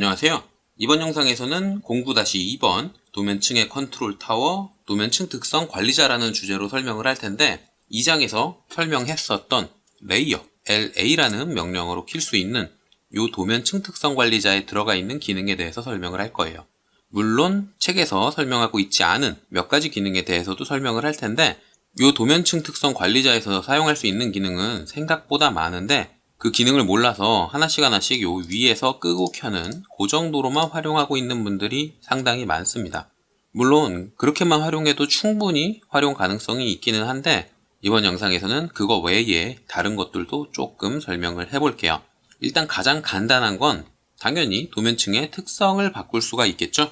안녕하세요. 이번 영상에서는 09-2번 도면층의 컨트롤 타워, 도면층 특성 관리자라는 주제로 설명을 할 텐데 이 장에서 설명했었던 레이어, LA라는 명령어로 킬 수 있는 이 도면층 특성 관리자에 들어가 있는 기능에 대해서 설명을 할 거예요. 물론 책에서 설명하고 있지 않은 몇 가지 기능에 대해서도 설명을 할 텐데 이 도면층 특성 관리자에서 사용할 수 있는 기능은 생각보다 많은데 그 기능을 몰라서 하나씩 하나씩 요 위에서 끄고 켜는 그 정도로만 활용하고 있는 분들이 상당히 많습니다. 물론 그렇게만 활용해도 충분히 활용 가능성이 있기는 한데 이번 영상에서는 그거 외에 다른 것들도 조금 설명을 해볼게요. 일단 가장 간단한 건 당연히 도면층의 특성을 바꿀 수가 있겠죠?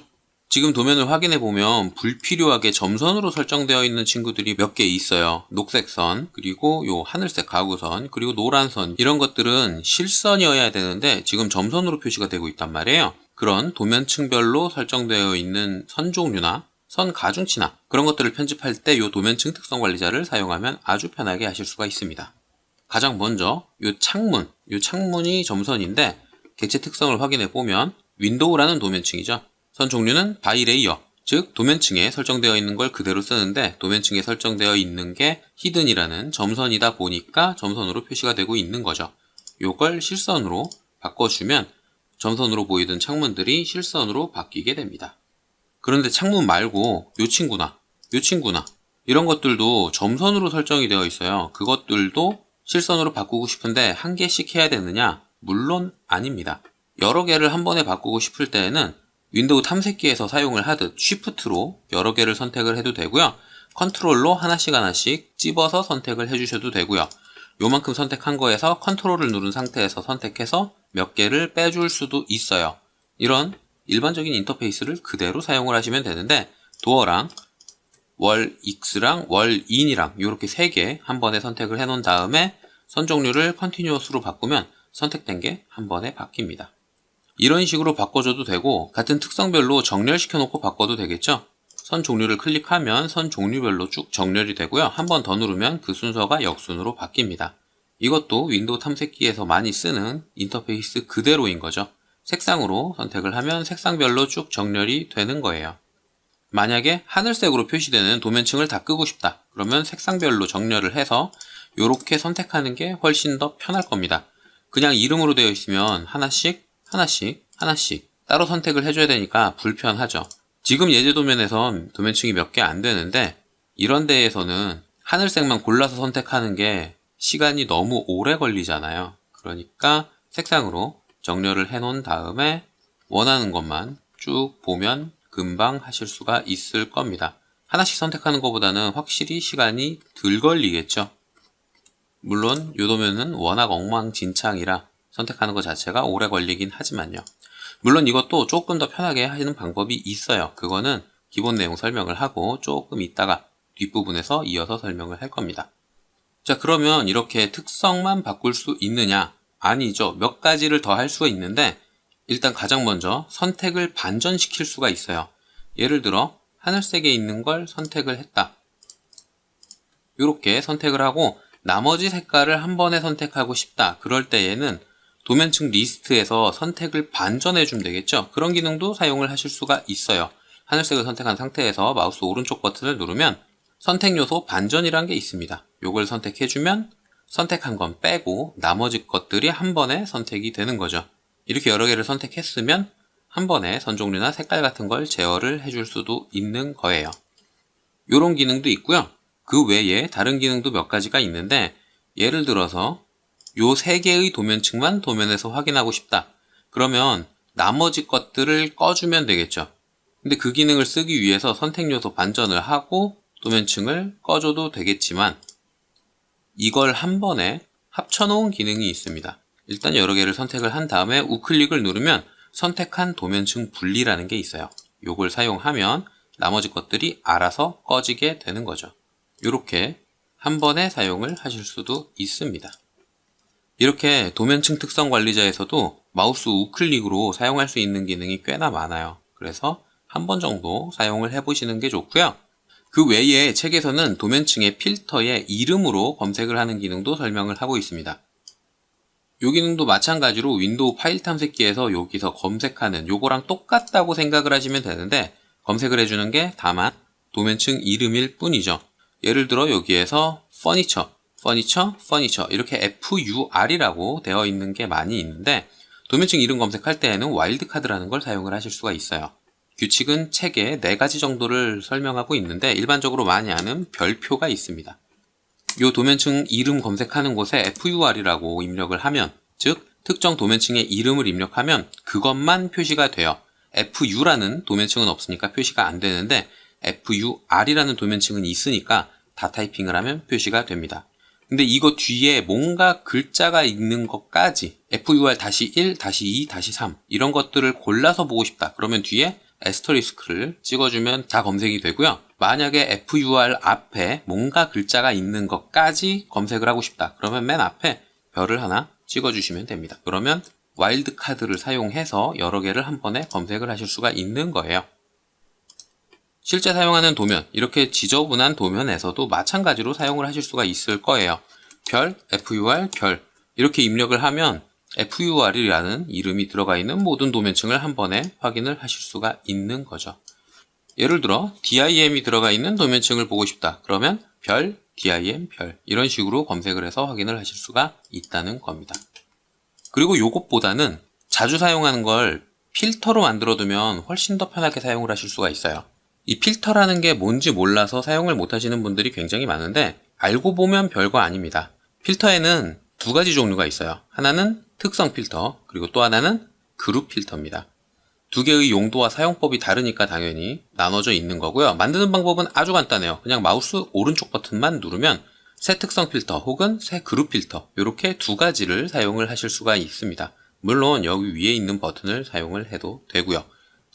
지금 도면을 확인해 보면 불필요하게 점선으로 설정되어 있는 친구들이 몇 개 있어요. 녹색 선, 그리고 요 하늘색 가구선, 그리고 노란 선 이런 것들은 실선이어야 되는데 지금 점선으로 표시가 되고 있단 말이에요. 그런 도면층별로 설정되어 있는 선 종류나 선 가중치나 그런 것들을 편집할 때 요 도면층 특성 관리자를 사용하면 아주 편하게 하실 수가 있습니다. 가장 먼저 요 창문, 요 창문이 점선인데 객체 특성을 확인해 보면 윈도우라는 도면층이죠. 선 종류는 바이레이어, 즉 도면층에 설정되어 있는 걸 그대로 쓰는데 도면층에 설정되어 있는 게 히든이라는 점선이다 보니까 점선으로 표시가 되고 있는 거죠. 요걸 실선으로 바꿔주면 점선으로 보이던 창문들이 실선으로 바뀌게 됩니다. 그런데 창문 말고 요 친구나 요 친구나 이런 것들도 점선으로 설정이 되어 있어요. 그것들도 실선으로 바꾸고 싶은데 한 개씩 해야 되느냐? 물론 아닙니다. 여러 개를 한 번에 바꾸고 싶을 때에는 윈도우 탐색기에서 사용을 하듯 쉬프트로 여러 개를 선택을 해도 되고요. 컨트롤로 하나씩 하나씩 찝어서 선택을 해주셔도 되고요. 요만큼 선택한 거에서 컨트롤을 누른 상태에서 선택해서 몇 개를 빼줄 수도 있어요. 이런 일반적인 인터페이스를 그대로 사용을 하시면 되는데 도어랑 월 X랑 월 인이랑 이렇게 세 개 한 번에 선택을 해 놓은 다음에 선 종류를 컨티뉴어스로 바꾸면 선택된 게 한 번에 바뀝니다. 이런 식으로 바꿔줘도 되고 같은 특성별로 정렬시켜 놓고 바꿔도 되겠죠? 선 종류를 클릭하면 선 종류별로 쭉 정렬이 되고요. 한 번 더 누르면 그 순서가 역순으로 바뀝니다. 이것도 윈도우 탐색기에서 많이 쓰는 인터페이스 그대로인 거죠. 색상으로 선택을 하면 색상별로 쭉 정렬이 되는 거예요. 만약에 하늘색으로 표시되는 도면층을 다 끄고 싶다. 그러면 색상별로 정렬을 해서 이렇게 선택하는 게 훨씬 더 편할 겁니다. 그냥 이름으로 되어 있으면 하나씩 하나씩 하나씩 따로 선택을 해줘야 되니까 불편하죠. 지금 예제 도면에선 도면층이 몇 개 안 되는데 이런 데에서는 하늘색만 골라서 선택하는 게 시간이 너무 오래 걸리잖아요. 그러니까 색상으로 정렬을 해 놓은 다음에 원하는 것만 쭉 보면 금방 하실 수가 있을 겁니다. 하나씩 선택하는 것보다는 확실히 시간이 덜 걸리겠죠. 물론 요 도면은 워낙 엉망진창이라 선택하는 것 자체가 오래 걸리긴 하지만요. 물론 이것도 조금 더 편하게 하시는 방법이 있어요. 그거는 기본 내용 설명을 하고 조금 있다가 뒷부분에서 이어서 설명을 할 겁니다. 자, 그러면 이렇게 특성만 바꿀 수 있느냐? 아니죠. 몇 가지를 더 할 수가 있는데, 일단 가장 먼저 선택을 반전시킬 수가 있어요. 예를 들어, 하늘색에 있는 걸 선택을 했다. 이렇게 선택을 하고, 나머지 색깔을 한 번에 선택하고 싶다. 그럴 때에는 도면층 리스트에서 선택을 반전해 주면 되겠죠. 그런 기능도 사용을 하실 수가 있어요. 하늘색을 선택한 상태에서 마우스 오른쪽 버튼을 누르면 선택 요소 반전이라는 게 있습니다. 요걸 선택해주면 선택한 건 빼고 나머지 것들이 한 번에 선택이 되는 거죠. 이렇게 여러 개를 선택했으면 한 번에 선 종류나 색깔 같은 걸 제어를 해줄 수도 있는 거예요. 이런 기능도 있고요. 그 외에 다른 기능도 몇 가지가 있는데 예를 들어서 요 세 개의 도면층만 도면에서 확인하고 싶다. 그러면 나머지 것들을 꺼주면 되겠죠. 근데 그 기능을 쓰기 위해서 선택 요소 반전을 하고 도면층을 꺼줘도 되겠지만 이걸 한 번에 합쳐놓은 기능이 있습니다. 일단 여러 개를 선택을 한 다음에 우클릭을 누르면 선택한 도면층 분리라는 게 있어요. 요걸 사용하면 나머지 것들이 알아서 꺼지게 되는 거죠. 이렇게 한 번에 사용을 하실 수도 있습니다. 이렇게 도면층 특성 관리자에서도 마우스 우클릭으로 사용할 수 있는 기능이 꽤나 많아요. 그래서 한 번 정도 사용을 해보시는 게 좋고요. 그 외에 책에서는 도면층의 필터의 이름으로 검색을 하는 기능도 설명을 하고 있습니다. 요 기능도 마찬가지로 윈도우 파일 탐색기에서 여기서 검색하는 요거랑 똑같다고 생각을 하시면 되는데 검색을 해주는 게 다만 도면층 이름일 뿐이죠. 예를 들어 여기에서 퍼니처, 퍼니처, 퍼니처 이렇게 FUR이라고 되어 있는 게 많이 있는데 도면층 이름 검색할 때에는 와일드카드라는 걸 사용을 하실 수가 있어요. 규칙은 책에 4가지 정도를 설명하고 있는데 일반적으로 많이 아는 별표가 있습니다. 요 도면층 이름 검색하는 곳에 FUR이라고 입력을 하면 즉 특정 도면층의 이름을 입력하면 그것만 표시가 돼요. FU라는 도면층은 없으니까 표시가 안 되는데 FUR이라는 도면층은 있으니까 다 타이핑을 하면 표시가 됩니다. 근데 이거 뒤에 뭔가 글자가 있는 것까지 FUR-1, 2, 3 이런 것들을 골라서 보고 싶다. 그러면 뒤에 에스터리스크를 찍어주면 다 검색이 되고요. 만약에 FUR 앞에 뭔가 글자가 있는 것까지 검색을 하고 싶다. 그러면 맨 앞에 별을 하나 찍어주시면 됩니다. 그러면 와일드 카드를 사용해서 여러 개를 한 번에 검색을 하실 수가 있는 거예요. 실제 사용하는 도면, 이렇게 지저분한 도면에서도 마찬가지로 사용을 하실 수가 있을 거예요. 별, FUR, 별 이렇게 입력을 하면 FUR이라는 이름이 들어가 있는 모든 도면층을 한 번에 확인을 하실 수가 있는 거죠. 예를 들어 DIM이 들어가 있는 도면층을 보고 싶다. 그러면 별, DIM, 별 이런 식으로 검색을 해서 확인을 하실 수가 있다는 겁니다. 그리고 요것보다는 자주 사용하는 걸 필터로 만들어두면 훨씬 더 편하게 사용을 하실 수가 있어요. 이 필터라는 게 뭔지 몰라서 사용을 못 하시는 분들이 굉장히 많은데 알고 보면 별거 아닙니다. 필터에는 두 가지 종류가 있어요. 하나는 특성 필터, 그리고 또 하나는 그룹 필터입니다. 두 개의 용도와 사용법이 다르니까 당연히 나눠져 있는 거고요. 만드는 방법은 아주 간단해요. 그냥 마우스 오른쪽 버튼만 누르면 새 특성 필터 혹은 새 그룹 필터 이렇게 두 가지를 사용을 하실 수가 있습니다. 물론 여기 위에 있는 버튼을 사용을 해도 되고요.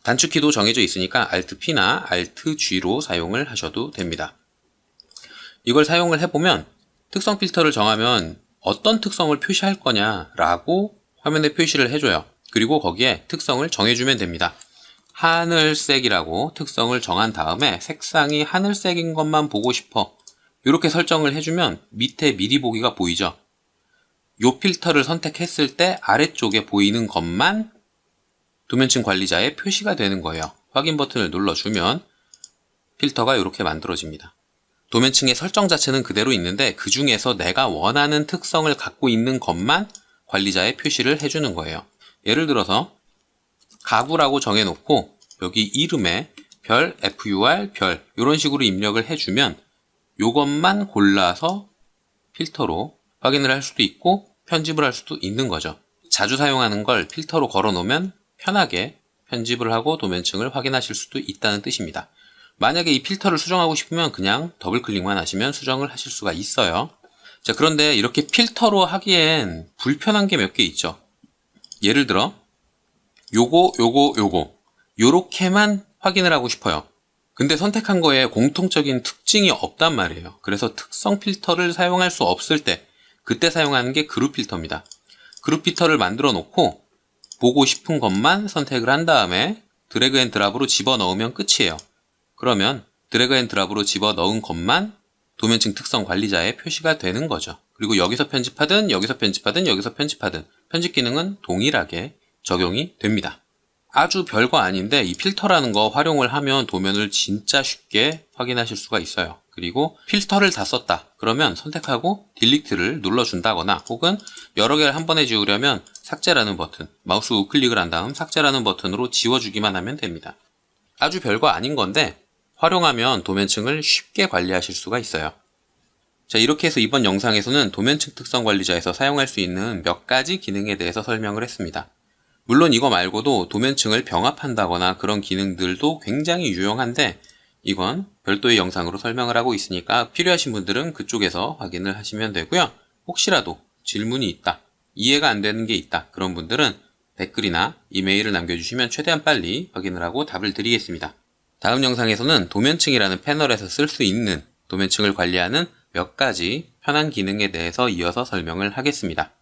단축키도 정해져 있으니까 Alt P나 Alt G로 사용을 하셔도 됩니다. 이걸 사용을 해보면 특성 필터를 정하면 어떤 특성을 표시할 거냐라고 화면에 표시를 해줘요. 그리고 거기에 특성을 정해주면 됩니다. 하늘색이라고 특성을 정한 다음에 색상이 하늘색인 것만 보고 싶어. 이렇게 설정을 해주면 밑에 미리 보기가 보이죠. 요 필터를 선택했을 때 아래쪽에 보이는 것만 도면층 관리자의 표시가 되는 거예요. 확인 버튼을 눌러주면 필터가 이렇게 만들어집니다. 도면층의 설정 자체는 그대로 있는데 그 중에서 내가 원하는 특성을 갖고 있는 것만 관리자의 표시를 해주는 거예요. 예를 들어서 가구라고 정해놓고 여기 이름에 별, FUR, 별 이런 식으로 입력을 해주면 이것만 골라서 필터로 확인을 할 수도 있고 편집을 할 수도 있는 거죠. 자주 사용하는 걸 필터로 걸어 놓으면 편하게 편집을 하고 도면층을 확인하실 수도 있다는 뜻입니다. 만약에 이 필터를 수정하고 싶으면 그냥 더블 클릭만 하시면 수정을 하실 수가 있어요. 자, 그런데 이렇게 필터로 하기엔 불편한 게 몇 개 있죠. 예를 들어, 요거, 요거, 요거. 요렇게만 확인을 하고 싶어요. 근데 선택한 거에 공통적인 특징이 없단 말이에요. 그래서 특성 필터를 사용할 수 없을 때, 그때 사용하는 게 그룹 필터입니다. 그룹 필터를 만들어 놓고, 보고 싶은 것만 선택을 한 다음에 드래그 앤 드랍으로 집어 넣으면 끝이에요. 그러면 드래그 앤 드랍으로 집어 넣은 것만 도면층 특성 관리자에 표시가 되는 거죠. 그리고 여기서 편집하든 여기서 편집하든 여기서 편집하든 편집 기능은 동일하게 적용이 됩니다. 아주 별거 아닌데 이 필터라는 거 활용을 하면 도면을 진짜 쉽게 확인하실 수가 있어요. 그리고 필터를 다 썼다. 그러면 선택하고 딜리트를 눌러준다거나 혹은 여러 개를 한 번에 지우려면 삭제라는 버튼, 마우스 우클릭을 한 다음 삭제라는 버튼으로 지워주기만 하면 됩니다. 아주 별거 아닌 건데 활용하면 도면층을 쉽게 관리하실 수가 있어요. 자, 이렇게 해서 이번 영상에서는 도면층 특성 관리자에서 사용할 수 있는 몇 가지 기능에 대해서 설명을 했습니다. 물론 이거 말고도 도면층을 병합한다거나 그런 기능들도 굉장히 유용한데 이건 별도의 영상으로 설명을 하고 있으니까 필요하신 분들은 그쪽에서 확인을 하시면 되고요. 혹시라도 질문이 있다, 이해가 안 되는 게 있다, 그런 분들은 댓글이나 이메일을 남겨주시면 최대한 빨리 확인을 하고 답을 드리겠습니다. 다음 영상에서는 도면층이라는 패널에서 쓸 수 있는 도면층을 관리하는 몇 가지 편한 기능에 대해서 이어서 설명을 하겠습니다.